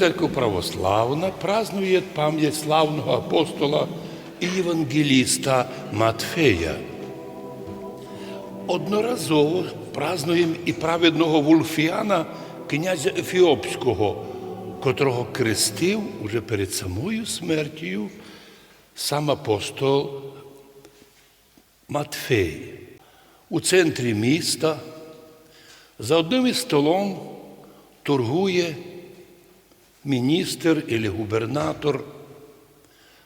церковь православна празднує пам'ять славного апостола і євангеліста Матфея. Одноразово празднуємо і праведного Вулфіана, князя Ефіопського, котрого крестив уже перед самою смертю сам апостол Матфей. У центрі міста за одним із столом торгує міністр або губернатор,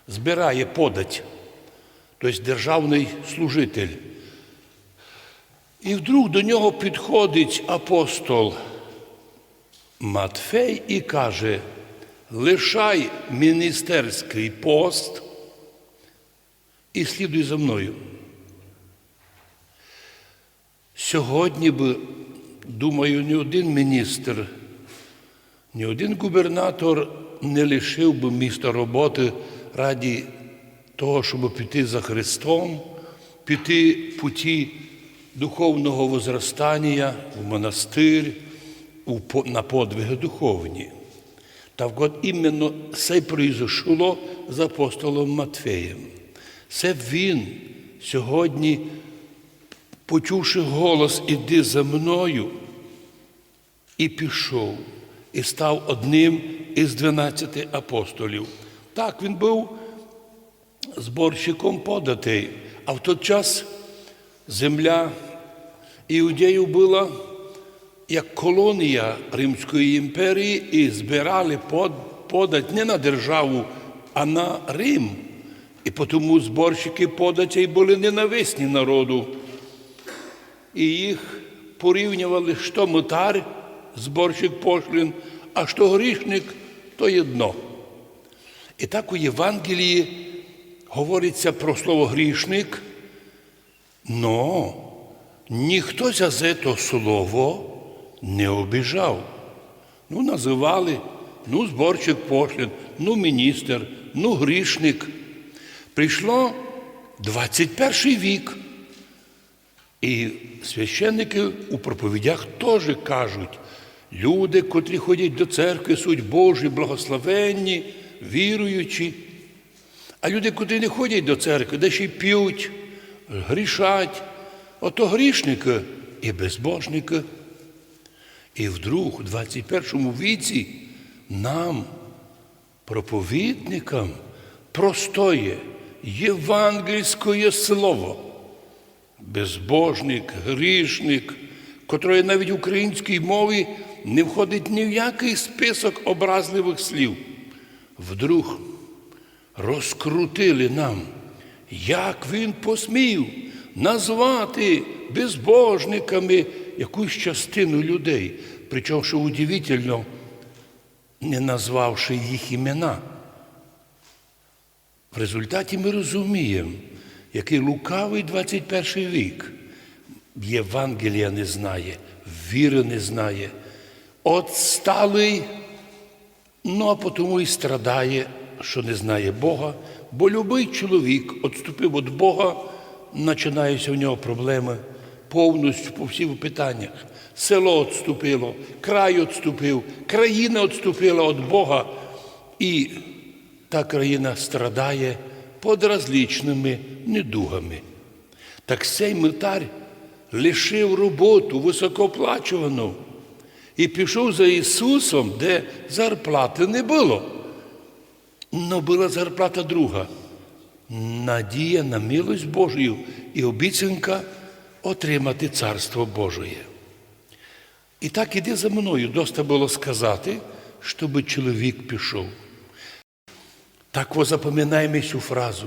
збирає подать, тобто державний служитель. І вдруг до нього підходить апостол Матфей і каже: лишай міністерський пост і слідуй за мною. Сьогодні би, думаю, ні один міністр, ні один губернатор не лишив би міста роботи раді того, щоб піти за Христом, піти путі духовного возростання в монастир, на подвиги духовні. Так от іменно це произошло з апостолом Матфеєм. Це він сьогодні, почувши голос Іди за мною, і пішов, і став одним із дванадцяти апостолів. Так, він був зборщиком податей, а в той час земля іудеїв була як колонія Римської імперії і збирали подать не на державу, а на Рим. І тому зборщики податей були ненависні народу. І їх порівнювали, що митар, зборщик пошлін, а що грішник то єдно. І так у Євангелії говориться про слово грішник, но ніхто за це слово не обіжав. Ну, називали, ну, зборщик пошлін, ну, міністр, ну, грішник. Прийшло 21 вік. І священники у проповідях теж кажуть, люди, котрі ходять до церкви, суть Божі, благословенні, віруючі. А люди, котрі не ходять до церкви, де ще й п'ють, грішать, ото грішники і безбожники. І вдруг у 21 віці нам, проповідникам, простоє євангельське слово. Безбожник, грішник, котрий навіть українській мові не входить ні в який список образливих слів. Вдруг розкрутили нам, як він посмів назвати безбожниками якусь частину людей, причому що удивительно, не назвавши їх імена. В результаті ми розуміємо, який лукавий 21 вік. Євангелія не знає, віри не знає. Отсталий, ну а тому і страдає, що не знає Бога, бо любий чоловік відступив від Бога, починаються в нього проблеми повністю по всіх питаннях. Село відступило, край відступив, країна відступила від Бога, і та країна страдає під различними недугами. Так цей митар лишив роботу високооплачувану і пішов за Ісусом, де зарплати не було. Но була зарплата друга. Надія на милость Божою і обіцянка отримати Царство Божоє. І так іди за мною, доста було сказати, щоб чоловік пішов. Так вот запоминаємо цю фразу.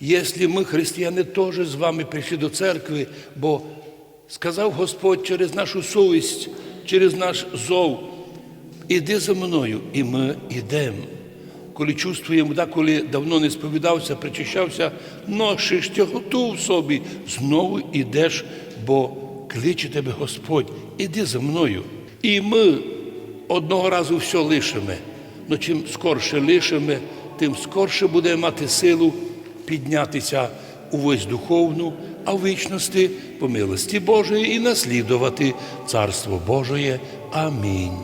Якщо ми, християни, теж з вами прийшли до церкви, бо сказав Господь через нашу совість, через наш зов, іди за мною, і ми йдемо. Коли чувствуємо, да, коли давно не сповідався, причащався, ношиш тяготу в собі, знову йдеш, бо кличе тебе Господь, іди за мною. І ми одного разу все лишимо. Ну чим скорше лишимо, тим скорше буде мати силу піднятися увесь духовну, а в вічності по милості Божої і наслідувати Царство Божоє. Амінь.